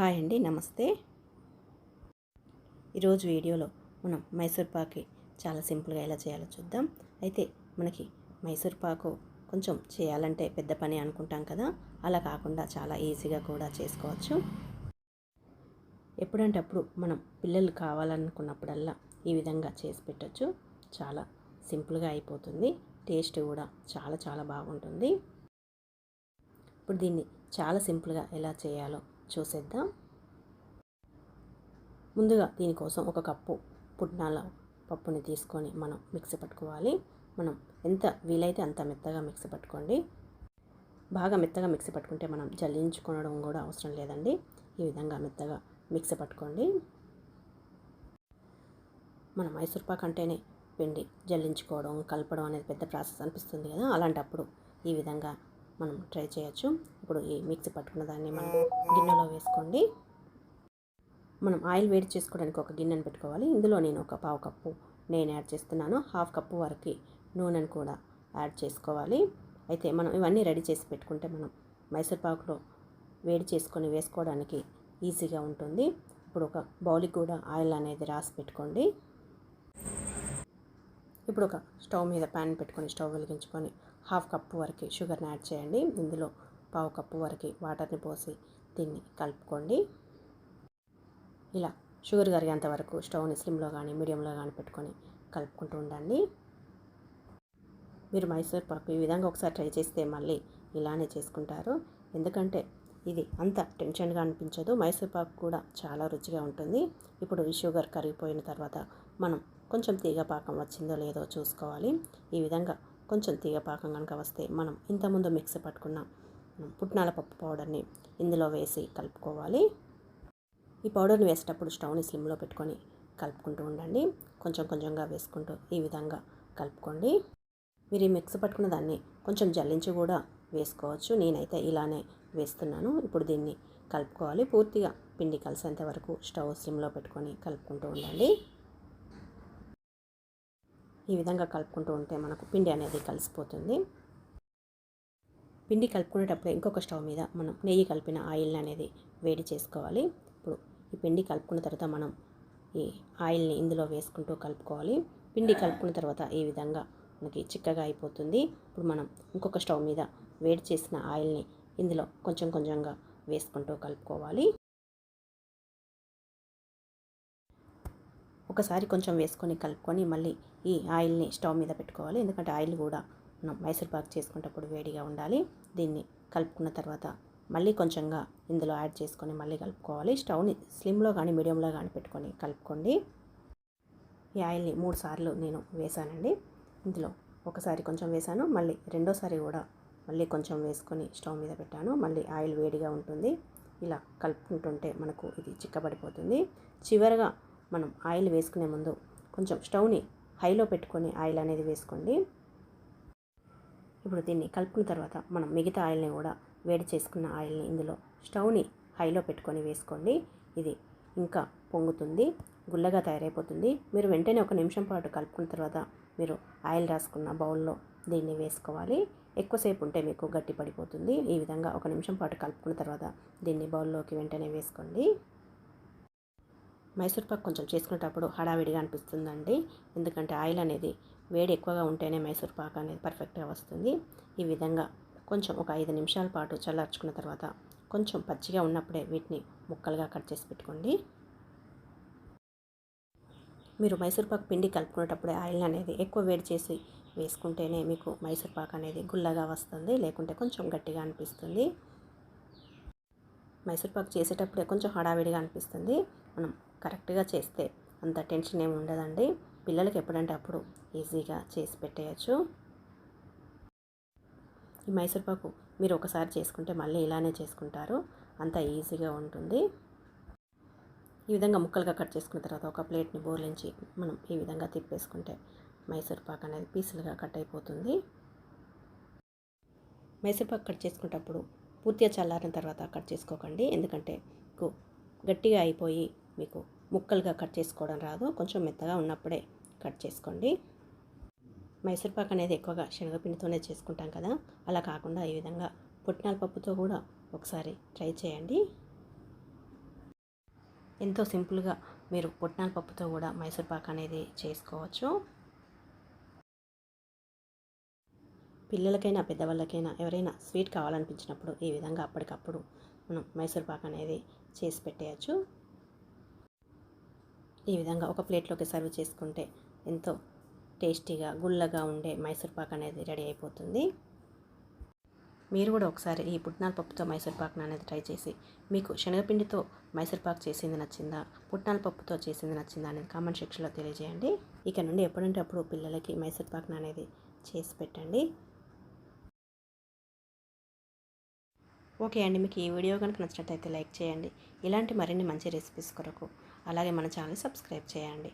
Hi అండి నమస్తే. ఈరోజు వీడియోలో మనం మైసూర్పాకి చాలా సింపుల్గా ఎలా చేయాలో చూద్దాం. అయితే మనకి మైసూర్ పాకు కొంచెం చేయాలంటే పెద్ద పని అనుకుంటాం కదా. అలా కాకుండా చాలా ఈజీగా కూడా చేసుకోవచ్చు. ఎప్పుడంటే అప్పుడు మనం పిల్లలు కావాలనుకున్నప్పుడల్లా ఈ విధంగా చేసి పెట్టచ్చు. చాలా సింపుల్గా అయిపోతుంది. టేస్ట్ కూడా చాలా చాలా బాగుంటుంది. ఇప్పుడు దీన్ని చాలా సింపుల్గా ఎలా చేయాలో చూసేద్దాం. ముందుగా దీనికోసం ఒక కప్పు పుట్నాల పప్పుని తీసుకొని మనం మిక్సీ పట్టుకోవాలి. మనం ఎంత వీలైతే అంత మెత్తగా మిక్సీ పట్టుకోండి. బాగా మెత్తగా మిక్సీ పట్టుకుంటే మనం జల్లించుకోవడం కూడా అవసరం లేదండి. ఈ విధంగా మెత్తగా మిక్సీ పట్టుకోండి. మన మైసూర్ పాక్ అంటేనే పిండి జల్లించుకోవడం కలపడం అనేది పెద్ద ప్రాసెస్ అనిపిస్తుంది కదా. అలాంటప్పుడు ఈ విధంగా మనం ట్రై చేయొచ్చు. ఇప్పుడు ఈ మిక్సీ పట్టుకున్న దాన్ని మనం గిన్నెలో వేసుకోండి. మనం ఆయిల్ వేడి చేసుకోవడానికి ఒక గిన్నెను పెట్టుకోవాలి. ఇందులో నేను ఒక పావు కప్పు నేను యాడ్ చేస్తున్నాను. హాఫ్ కప్పు వరకు నూనెను కూడా యాడ్ చేసుకోవాలి. అయితే మనం ఇవన్నీ రెడీ చేసి పెట్టుకుంటే మనం మైసూర్పాకులో వేడి చేసుకొని వేసుకోవడానికి ఈజీగా ఉంటుంది. ఇప్పుడు ఒక బౌలికి కూడా ఆయిల్ అనేది రాసి పెట్టుకోండి. ఇప్పుడు ఒక స్టవ్ మీద ప్యాన్ పెట్టుకొని స్టవ్ వెలిగించుకొని హాఫ్ కప్పు వరకు షుగర్ని యాడ్ చేయండి. ఇందులో పావు కప్పు వరకు వాటర్ని పోసి దీన్ని కలుపుకోండి. ఇలా షుగర్ కరిగేంత వరకు స్టవ్ని స్లిమ్లో కానీ మీడియంలో కానీ పెట్టుకొని కలుపుకుంటూ ఉండండి. మీరు మైసూర్ పాకు ఈ విధంగా ఒకసారి ట్రై చేస్తే మళ్ళీ ఇలానే చేసుకుంటారు. ఎందుకంటే ఇది అంత టెన్షన్గా అనిపించదు. మైసూర్ పాకు కూడా చాలా రుచిగా ఉంటుంది. ఇప్పుడు ఈ షుగర్ కరిగిపోయిన తర్వాత మనం కొంచెం తీగ పాకం వచ్చిందో లేదో చూసుకోవాలి. ఈ విధంగా కొంచెం తీగ పాకం కనుక వస్తే మనం ఇంతకుముందు మిక్సీ పట్టుకున్న. పుట్నాల పప్పు పౌడర్ని ఇందులో వేసి కలుపుకోవాలి. ఈ పౌడర్ని వేసేటప్పుడు స్టవ్ని స్లిమ్లో పెట్టుకొని కలుపుకుంటూ ఉండండి. కొంచెం కొంచెంగా వేసుకుంటూ ఈ విధంగా కలుపుకోండి. మీరు ఈ మిక్స్ పట్టుకున్న దాన్ని కొంచెం జల్లించి కూడా వేసుకోవచ్చు. నేనైతే ఇలానే వేస్తున్నాను. ఇప్పుడు దీన్ని కలుపుకోవాలి. పూర్తిగా పిండి కలిసేంత వరకు స్టవ్ స్లిమ్లో పెట్టుకొని కలుపుకుంటూ ఉండండి. ఈ విధంగా కలుపుకుంటూ ఉంటే మనకు పిండి అనేది కలిసిపోతుంది. పిండి కలుపుకునేటప్పుడు ఇంకొక స్టవ్ మీద మనం నెయ్యి కలిపిన ఆయిల్ అనేది వేడి చేసుకోవాలి. ఇప్పుడు ఈ పిండి కలుపుకున్న తర్వాత మనం ఈ ఆయిల్ని ఇందులో వేసుకుంటూ కలుపుకోవాలి. పిండి కలుపుకున్న తర్వాత ఈ విధంగా మనకి చిక్కగా అయిపోతుంది. ఇప్పుడు మనం ఇంకొక స్టవ్ మీద వేడి చేసిన ఆయిల్ని ఇందులో కొంచెం కొంచెంగా వేసుకుంటూ కలుపుకోవాలి. ఒకసారి కొంచెం వేసుకొని కలుపుకొని మళ్ళీ ఈ ఆయిల్ని స్టవ్ మీద పెట్టుకోవాలి. ఎందుకంటే ఆయిల్ కూడా మనం మైసూర్ పాక్ చేసుకునేటప్పుడు వేడిగా ఉండాలి. దీన్ని కలుపుకున్న తర్వాత మళ్ళీ కొంచెంగా ఇందులో యాడ్ చేసుకొని మళ్ళీ కలుపుకోవాలి. స్టవ్ని స్లిమ్లో కానీ మీడియంలో కానీ పెట్టుకొని కలుపుకోండి. ఈ ఆయిల్ని మూడు సార్లు నేను వేసానండి. ఇందులో ఒకసారి కొంచెం వేసాను. మళ్ళీ రెండోసారి కూడా మళ్ళీ కొంచెం వేసుకొని స్టవ్ మీద పెట్టాను. మళ్ళీ ఆయిల్ వేడిగా ఉంటుంది. ఇలా కలుపుకుంటుంటే మనకు ఇది చిక్కబడిపోతుంది. చివరగా మనం ఆయిల్ వేసుకునే ముందు కొంచెం స్టవ్ని హైలో పెట్టుకొని ఆయిల్ అనేది వేసుకోండి. ఇప్పుడు దీన్ని కలుపుకున్న తర్వాత మనం మిగతా ఆయిల్ని కూడా వేడి చేసుకున్న ఆయిల్ని ఇందులో స్టవ్ని హైలో పెట్టుకొని వేసుకోండి. ఇది ఇంకా పొంగుతుంది గుల్లగా తయారైపోతుంది. మీరు వెంటనే ఒక నిమిషం పాటు కలుపుకున్న తర్వాత మీరు ఆయిల్ రాసుకున్న బౌల్లో దీన్ని వేసుకోవాలి. ఎక్కువసేపు ఉంటే మీకు గట్టి పడిపోతుంది. ఈ విధంగా ఒక నిమిషం పాటు కలుపుకున్న తర్వాత దీన్ని బౌల్లోకి వెంటనే వేసుకోండి. మైసూర్ పాక్ కొంచెం చేసుకునేటప్పుడు హడావిడిగా అనిపిస్తుందండి. ఎందుకంటే ఆయిల్ అనేది వేడి ఎక్కువగా ఉంటేనే మైసూర్ పాక్ అనేది పర్ఫెక్ట్గా వస్తుంది. ఈ విధంగా కొంచెం ఒక ఐదు నిమిషాల పాటు చల్లార్చుకున్న తర్వాత కొంచెం పచ్చిగా ఉన్నప్పుడే వీటిని ముక్కలుగా కట్ చేసి పెట్టుకోండి. మీరు మైసూర్ పాక్ పిండి కలుపుకునేటప్పుడే ఆయిల్ అనేది ఎక్కువ వేడి చేసి వేసుకుంటేనే మీకు మైసూర్ పాక్ అనేది గుల్లగా వస్తుంది లేకుంటే కొంచెం గట్టిగా అనిపిస్తుంది. మైసూర్ పాక్ చేసేటప్పుడే కొంచెం హడావిడిగా అనిపిస్తుంది. మనం కరెక్ట్గా చేస్తే అంత టెన్షన్ ఏమి ఉండదండి. పిల్లలకి ఎప్పుడంటే అప్పుడు ఈజీగా చేసి పెట్టేయచ్చు. ఈ మైసూర్ పాకు మీరు ఒకసారి చేసుకుంటే మళ్ళీ ఇలానే చేసుకుంటారు. అంత ఈజీగా ఉంటుంది. ఈ విధంగా ముక్కలుగా కట్ చేసుకున్న తర్వాత ఒక ప్లేట్ని బోర్లించి మనం ఈ విధంగా తిప్పేసుకుంటే మైసూర్పాకు అనేది పీసులుగా కట్ అయిపోతుంది. మైసూర్ పాక్ కట్ చేసుకునేటప్పుడు పూర్తిగా చల్లారిన తర్వాత కట్ చేసుకోకండి. ఎందుకంటే గట్టిగా అయిపోయి మీకు ముక్కలుగా కట్ చేసుకోవడం రాదు. కొంచెం మెత్తగా ఉన్నప్పుడే కట్ చేసుకోండి. మైసూర్ పాక్ అనేది ఎక్కువగా శనగపిండితోనే చేసుకుంటాం కదా. అలా కాకుండా ఈ విధంగా పుట్నాల పప్పుతో కూడా ఒకసారి ట్రై చేయండి. ఎంతో సింపుల్గా మీరు పుట్నాల పప్పుతో కూడా మైసూర్ పాక్ అనేది చేసుకోవచ్చు. పిల్లలకైనా పెద్దవాళ్ళకైనా ఎవరైనా స్వీట్ కావాలనిపించినప్పుడు ఈ విధంగా అప్పటికప్పుడు మనం మైసూర్ పాక్ అనేది చేసి పెట్టేయచ్చు. ఈ విధంగా ఒక ప్లేట్లోకి సర్వ్ చేసుకుంటే ఎంతో టేస్టీగా గుల్లగా ఉండే మైసూర్ పాక్ అనేది రెడీ అయిపోతుంది. మీరు కూడా ఒకసారి ఈ పుట్నాల పప్పుతో మైసూర్పాక్ను అనేది ట్రై చేసి మీకు శనగపిండితో మైసూర్ పాక్ చేసింది నచ్చిందా పుట్నాల పప్పుతో చేసింది నచ్చిందా అనేది కామెంట్ సెక్షన్లో తెలియజేయండి. ఇక నుండి ఎప్పుడంటే అప్పుడు పిల్లలకి మైసూర్పాక్ను అనేది చేసి పెట్టండి. ఓకే అండి మీకు ఈ వీడియో కనుక నచ్చినట్టయితే లైక్ చేయండి. ఇలాంటి మరిన్ని మంచి రెసిపీస్ కొరకు అలాగే మన ఛానల్ సబ్స్క్రైబ్ చేయండి.